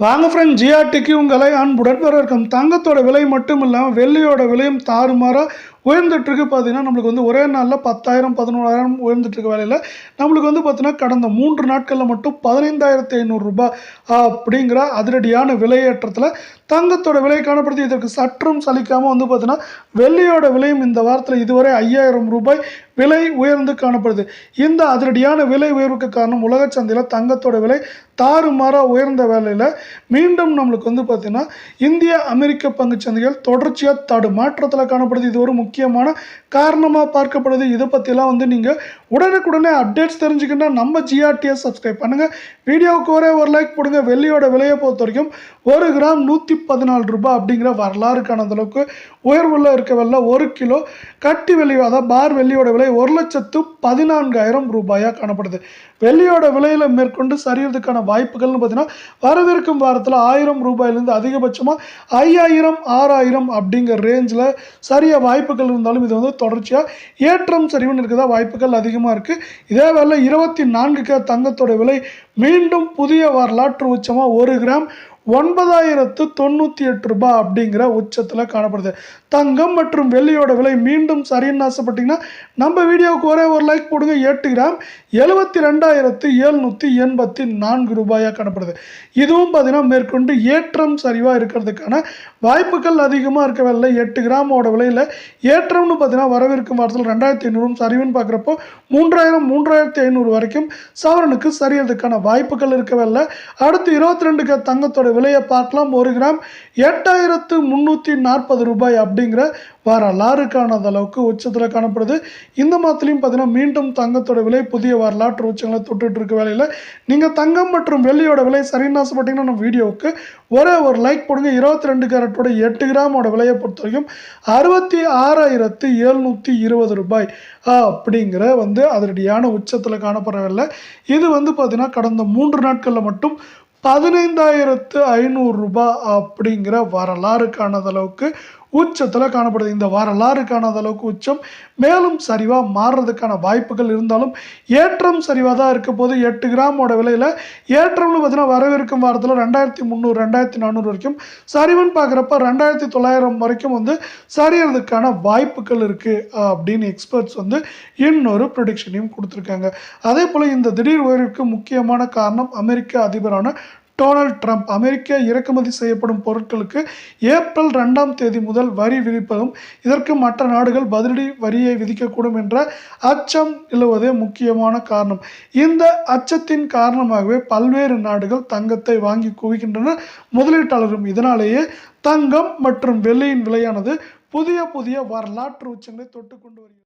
வாங்க ஃப்ரெண்ட் ஜிஆர்டிக்கு உங்களை அன்புடன் வரவேற்கும். தங்கத்தோட விலை மட்டும் இல்லாமல் வெள்ளியோட விலையும் தாறுமாறாக உயர்ந்துட்டுருக்கு பார்த்திங்கன்னா பார்த்தீங்கன்னா நம்மளுக்கு வந்து ஒரே நாளில் பத்தாயிரம் பதினோராயிரம் உயர்ந்துட்டுருக்க வேலையில் நம்மளுக்கு வந்து பார்த்திங்கன்னா கடந்த மூன்று நாட்களில் மட்டும் பதினைந்தாயிரத்தி ஐநூறுரூபா அப்படிங்கிற அதிரடியான விலையேற்றத்தில் தங்கத்தோட விலை காணப்படுது இதற்கு சற்றும் சலிக்காமல் வந்து பார்த்திங்கன்னா வெள்ளியோட விலையும் இந்த வாரத்தில் இதுவரை ஐயாயிரம் ரூபாய் விலை உயர்ந்து காணப்படுது. இந்த அதிரடியான விலை உயர்வுக்கு காரணம் உலக சந்தையில் தங்கத்தோட விலை தாறுமாறாக உயர்ந்த வேலையில் மீண்டும் நம்மளுக்கு வந்து பார்த்திங்கன்னா இந்திய அமெரிக்க பங்குச் சந்தைகள் தொடர்ச்சியாக தடுமாற்றத்தில் காணப்படுது. இது ஒரு முக்கியமான காரணமாக பார்க்கப்படுது. இதை பற்றிலாம் வந்து நீங்கள் உடனுக்குடனே அப்டேட்ஸ் தெரிஞ்சுக்கிட்டா நம்ம ஜிஆர்டிஎஸ் சப்ஸ்கிரைப் பண்ணுங்கள் வீடியோவுக்கு ஒரே ஒரு லைக் போடுங்க. வெள்ளியோட விலையை பொறுத்த வரைக்கும் ஒரு கிராம் நூற்றி பதினாலு ரூபாய் அப்படிங்கிற வரலாறு காணாத உயர்வுள்ள இருக்க வெள்ள ஒரு கிலோ கட்டி வெள்ளி அதாவது பார் வெள்ளியோட விலை ஒரு லட்சத்து பதினான்காயிரம் ரூபாயாக காணப்படுது. வெள்ளியோட விலையில் மேற்கொண்டு சரியறதுக்கான வாய்ப்புகள்னு பார்த்தீங்கன்னா வரவிருக்கும் வாரத்தில் ஆயிரம் ரூபாயிலேருந்து அதிகபட்சமாக ஐயாயிரம் ஆறாயிரம் அப்படிங்கிற ரேஞ்சில் சரிய வாய்ப்புகள் இருந்தாலும் இது வந்து தொடர்ச்சியாக ஏற்றம் சரிவுன்னு இருக்குதா வாய்ப்புகள் அதிகமாக இருக்குது இதே வேலை இருபத்தி நான்குக்கு தங்கத்தோட விலை மீண்டும் புதிய வரலாற்று உச்சமாக ஒரு கிராம் ஒன்பதாயிரத்து தொண்ணூற்றி எட்டு ரூபாய் அப்படிங்கிற உச்சத்தில் காணப்படுது. தங்கம் மற்றும் வெள்ளியோட விலை மீண்டும் சரின்னு ஆசைப்பட்டிங்கன்னா நம்ம வீடியோவுக்கு ஒரே ஒரு லைக் போடுங்க. எட்டு கிராம் எழுபத்தி ரெண்டாயிரத்து எழுநூற்றி எண்பத்தி நான்கு ரூபாயாக காணப்படுது. இதுவும் பார்த்தீங்கன்னா மேற்கொண்டு ஏற்றம் சரிவாக இருக்கிறதுக்கான வாய்ப்புகள் அதிகமாக இருக்கவில்லை எட்டு கிராமோட விலையில் ஏற்றம்னு பார்த்திங்கன்னா வரவிருக்கும் வாரத்தில் ரெண்டாயிரத்தி ஐநூறும் சரிவுன்னு பார்க்குறப்போ மூன்றாயிரம் மூன்றாயிரத்தி ஐநூறு வரைக்கும் சவரனுக்கு சரியறதுக்கான வாய்ப்புகள் இருக்கவில்லை அடுத்து இருபத்தி ரெண்டுக்கு தங்கத்தோட விலையை பார்க்கலாம். ஒரு கிராம் எட்டாயிரத்து முந்நூற்றி நாற்பது ரூபாய் அப்படிங்கிற வரலாறு காணாத அளவுக்கு உச்சத்தில் காணப்படுது. இந்த மாதத்துலையும் பார்த்தீங்கன்னா மீண்டும் தங்கத்தோட விலை புதிய வரலாற்று உச்சங்களை தொட்டுட்டு இருக்க வேலையில். நீங்கள் தங்கம் மற்றும் வெள்ளியோட விலை சரின்னு ஆசைப்பட்டீங்கன்னா நம்ம வீடியோவுக்கு ஒரே ஒரு லைக் போடுங்க. இருபத்தி ரெண்டு கேரட்டோட எட்டு கிராமோட விலையை பொறுத்த வரைக்கும் அறுபத்தி ஆறாயிரத்து எழுநூற்றி இருபது ரூபாய் அப்படிங்கிற வந்து அதனுடையான உச்சத்தில் காணப்படவில்லை இது வந்து பார்த்தீங்கன்னா கடந்த மூன்று நாட்களில் மட்டும் பதினைந்தாயிரத்து ஐநூறுரூபா அப்படிங்கிற வரலாறு காணாத அளவுக்கு உச்சத்தில் காணப்படுது. இந்த வரலாறு காணாத அளவுக்கு உச்சம். மேலும் சரிவாக மாறுறதுக்கான வாய்ப்புகள் இருந்தாலும் ஏற்றம் சரிவாக தான் இருக்க போது. எட்டு கிராமோட விலையில் ஏற்றம்னு பார்த்தீங்கன்னா வரவிருக்கும் வாரத்தில் ரெண்டாயிரத்தி முந்நூறு ரெண்டாயிரத்தி நானூறு வரைக்கும் சரிவுன்னு பார்க்குறப்ப ரெண்டாயிரத்தி தொள்ளாயிரம் வரைக்கும் வந்து சரியறதுக்கான வாய்ப்புகள் இருக்குது அப்படின்னு எக்ஸ்பர்ட்ஸ் வந்து இன்னொரு ப்ரொடிக்ஷனையும் கொடுத்துருக்காங்க. அதே போல் இந்த திடீர் உயர்வுக்கு முக்கியமான காரணம் அமெரிக்க அதிபரான டொனால்ட் ட்ரம்ப் அமெரிக்க இறக்குமதி செய்யப்படும் பொருட்களுக்கு ஏப்ரல் ரெண்டாம் தேதி முதல் வரி விதிப்பதும் இதற்கு மற்ற நாடுகள் பதிலடி வரியை விதிக்கக்கூடும் என்ற அச்சம் நிலவுவதே முக்கியமான காரணம். இந்த அச்சத்தின் காரணமாகவே பல்வேறு நாடுகள் தங்கத்தை வாங்கி குவிக்கின்றன. முதலீட்டாளரும் இதனாலேயே தங்கம் மற்றும் வெள்ளியின் விலையானது புதிய புதிய வரலாற்று உச்சங்களை தொட்டு கொண்டு வருகிறது.